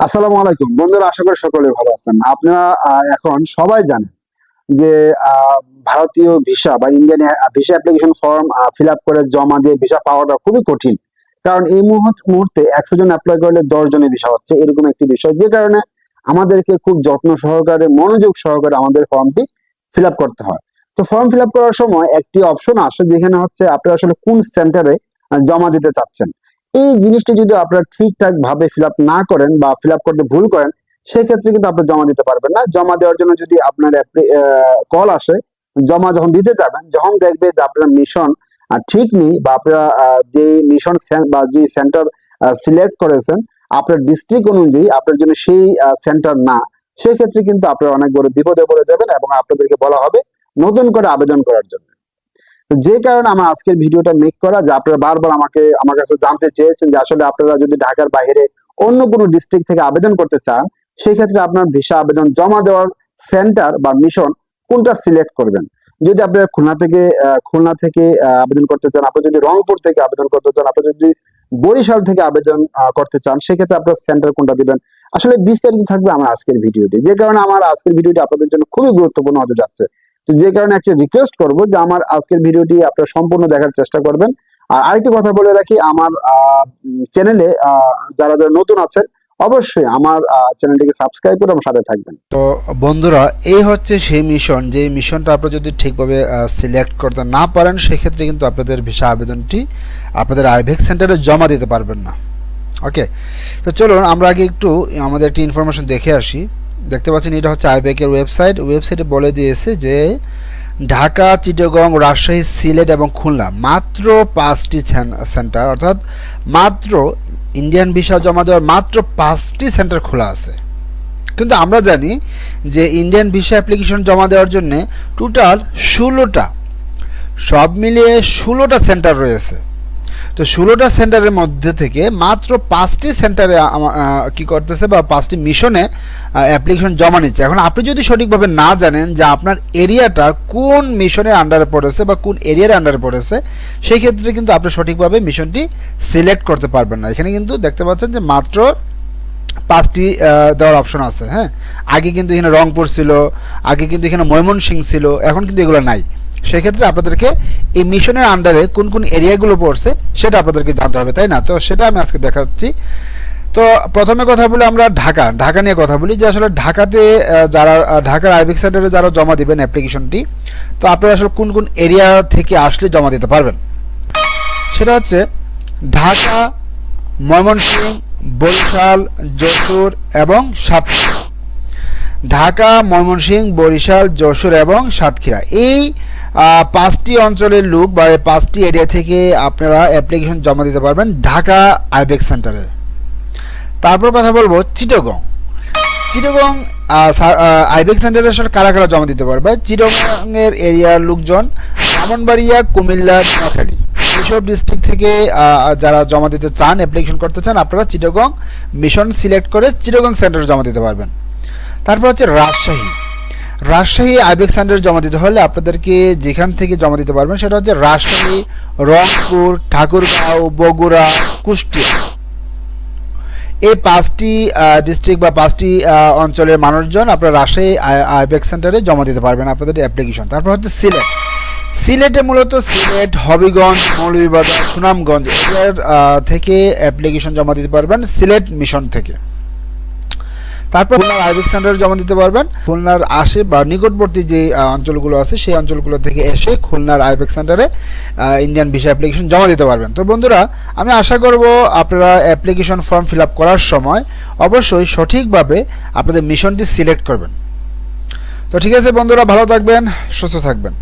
আসসালামু আলাইকুম। বন্ধুরা, আশা করি সকলে ভালো আছেন। আপনারা এখন সবাই জানেন যে ভারতীয় ভিসা বা Indian visa application form fill up করে জমা দিয়ে ভিসা পাওয়াটা খুবই কঠিন। কারণ এই মুহূর্তে একশো জন অ্যাপ্লাই করলে দশ জনের ভিসা হচ্ছে, এরকম একটি বিষয়। যে কারণে আমাদেরকে খুব যত্ন সহকারে, মনোযোগ সহকারে আমাদের ফর্মটি ফিল আপ করতে হয়। তো ফর্ম ফিল আপ করার সময় একটি অপশন আসে, যেখানে হচ্ছে আপনি আসলে কোন সেন্টারে জমা দিতে চাচ্ছেন। এই জিনিসটি যদি আপনারা ঠিকঠাক ভাবে ফিল না করেন বা ফিল করতে ভুল করেন, সেক্ষেত্রে কিন্তু আপনি জমা দিতে পারবেন না। জমা দেওয়ার জন্য যদি আপনার কল আসে, জমা যখন দিতে যাবেন, যখন দেখবে যে আপনার মিশন ঠিক নেই বা আপনারা যে মিশন বা যে সেন্টার সিলেক্ট করেছেন, আপনার ডিস্ট্রিক্ট অনুযায়ী আপনার জন্য সেই সেন্টার না। সেক্ষেত্রে কিন্তু আপনারা অনেক বড় বিপদে পড়ে যাবেন এবং আপনাদেরকে বলা হবে নতুন করে আবেদন করার জন্য। তো যে কারণে আমার আজকের ভিডিওটা মেক করা, যে আপনারা বারবার আমাকে, আমার কাছে জানতে চেয়েছেন যে আসলে আপনারা যদি ঢাকার বাইরে অন্য কোনো ডিস্ট্রিক্ট থেকে আবেদন করতে চান সেই ক্ষেত্রে আপনার ভিসা আবেদন জমা দেওয়ার সেন্টার বা মিশন কোনটা সিলেক্ট করবেন? যদি আপনারা খুলনা থেকে খুলনা থেকে আবেদন করতে চান, আপনি যদি রংপুর থেকে আবেদন করতে চান, আপনি যদি বরিশাল থেকে আবেদন করতে চান, সেক্ষেত্রে আপনার সেন্টার কোনটা দিবেন? আসলে বিস্তারিত থাকবে আমার আজকের ভিডিওটি। যে কারণে আমার আজকের ভিডিওটি আপনাদের জন্য খুবই গুরুত্বপূর্ণ হতে যাচ্ছে। তো যে কারণে একটা রিকোয়েস্ট করব যে আমার আজকের ভিডিওটি আপনারা সম্পূর্ণ দেখার চেষ্টা করবেন। আর আরেকটি কথা বলে রাখি, আমার চ্যানেলে যারা যারা নতুন আছেন, অবশ্যই আমার চ্যানেলটিকে সাবস্ক্রাইব করে আমার সাথে থাকবেন। তো বন্ধুরা, এই হচ্ছে সেই মিশন যে মিশনটা আপনারা যদি ঠিকভাবে সিলেক্ট করতে না পারেন, সেক্ষেত্রে কিন্তু আপনাদের ভিসা আবেদনটি আপনাদের আইভেক সেন্টারে জমা দিতে পারবেন না। ওকে তো চলুন, আমরা আগে একটু আমাদের একটি ইনফরমেশন দেখে আসি। দেখতে পাচ্ছেন, এটা হচ্ছে আইবেকের ওয়েবসাইট। ওয়েবসাইটে বলে দিয়েছে যে, ঢাকা, চিটাগং, রাজশাহী, সিলেট এবং খুলনা মাত্র পাঁচটি সেন্টার। অর্থাৎ মাত্র ইন্ডিয়ান ভিসা জমা দেওয়ার মাত্র পাঁচটি সেন্টার খোলা আছে। কিন্তু আমরা জানি যে ইন্ডিয়ান ভিসা অ্যাপ্লিকেশন জমা দেওয়ার জন্য টোটাল ষোলোটা, সব মিলিয়ে ষোলোটা সেন্টার রয়েছে। তো ষোলোটা সেন্টারের মধ্যে থেকে মাত্র পাঁচটি সেন্টারে কি করতেছে বা পাঁচটি মিশনে অ্যাপ্লিকেশন জমা নিচ্ছে। এখন আপনি যদি সঠিকভাবে না জানেন যে আপনার এরিয়াটা কোন মিশনের আন্ডারে পড়েছে বা কোন এরিয়ার আন্ডারে পড়েছে, সেই ক্ষেত্রে কিন্তু আপনি সঠিকভাবে মিশনটি সিলেক্ট করতে পারবেন না। এখানে কিন্তু দেখতে পাচ্ছেন যে মাত্র পাঁচটি দেওয়ার অপশন আছে হ্যাঁ? আগে কিন্তু এখানে রংপুর ছিল, আগে কিন্তু এখানে ময়মনসিং ছিল, এখন কিন্তু এগুলো নাই। সেক্ষেত্রে আপনাদেরকে এই মিশনের আন্ডারে কোন কোন এরিয়াগুলো পড়ছে সেটা আপনাদেরকে জানতে হবে, তাই না? তো সেটা আমি আজকে দেখাচ্ছি। তো প্রথমে কথা বলি আমরা ঢাকা। ঢাকা নিয়ে কথা বলি যে আসলে ঢাকাতে যারা ঢাকার আইবিক সেন্টারে যারা জমা দিবেন অ্যাপ্লিকেশনটি তো আপনারা আসলে কোন কোন এরিয়া থেকে আসলে জমা দিতে পারবেন? সেটা হচ্ছে ঢাকা, ময়মনসিংহ, বরিশাল, যশোর এবং সাতক্ষীরা। ঢাকা, ময়মনসিংহ, বরিশাল, যশোর এবং সাতক্ষীরা। এই পাঁচটি অঞ্চলের লোক বা পাঁচটি এরিয়া থেকে আপনারা অ্যাপ্লিকেশন জমা দিতে পারবেন ঢাকা আইবেক সেন্টারে তারপর কথা বলব চিটগং। চিটগং আইবেক সেন্টারে আসলে কারা কারা জমা দিতে পারবে? চিটগংয়ের এরিয়ার লোকজন ব্রাহ্মণবাড়িয়া, কুমিল্লা, নোয়াখালী। এইসব ডিস্ট্রিক্ট থেকে যারা জমা দিতে চান অ্যাপ্লিকেশন করতে চান, আপনারা চিটগং মিশন সিলেক্ট করে চিটগং সেন্টারে জমা দিতে পারবেন। তারপর হচ্ছে রাজশাহী। রাজশাহী আইবেক সেন্টারে জমা দিতে হলে আপনাদেরকে যেখান থেকে জমা দিতে পারবেন সেটা হচ্ছে রাজশাহী, রংপুর, ঠাকুরগাঁও, বগুড়া, কুষ্টিয়া। এই পাঁচটি ডিস্ট্রিক্ট বা পাঁচটি অঞ্চলের মানুষজন আপনার রাজশাহী আইবেক সেন্টারে জমা দিতে পারবেন আপনাদের অ্যাপ্লিকেশন তারপর হচ্ছে সিলেট। সিলেটে মূলত সিলেট, হবিগঞ্জ, মৌলভীবাজার, সুনামগঞ্জ এরিয়ার থেকে অ্যাপ্লিকেশন জমা দিতে পারবেন সিলেট মিশন থেকে। তারপর খুলনার আইবিক সেন্টারে জমা দিতে পারবেন। খুলনার আশে বা নিকটবর্তী যে অঞ্চলগুলো আছে, সেই অঞ্চলগুলো থেকে এসে খুলনার আইবিক সেন্টারে ইন্ডিয়ান ভিসা অ্যাপ্লিকেশন জমা দিতে পারবেন। তো বন্ধুরা, আমি আশা করব আপনারা অ্যাপ্লিকেশন ফর্ম ফিল আপ করার সময় অবশ্যই সঠিকভাবে আপনাদের মিশনটি সিলেক্ট করবেন। তো ঠিক আছে বন্ধুরা, ভালো থাকবেন, সুস্থ থাকবেন।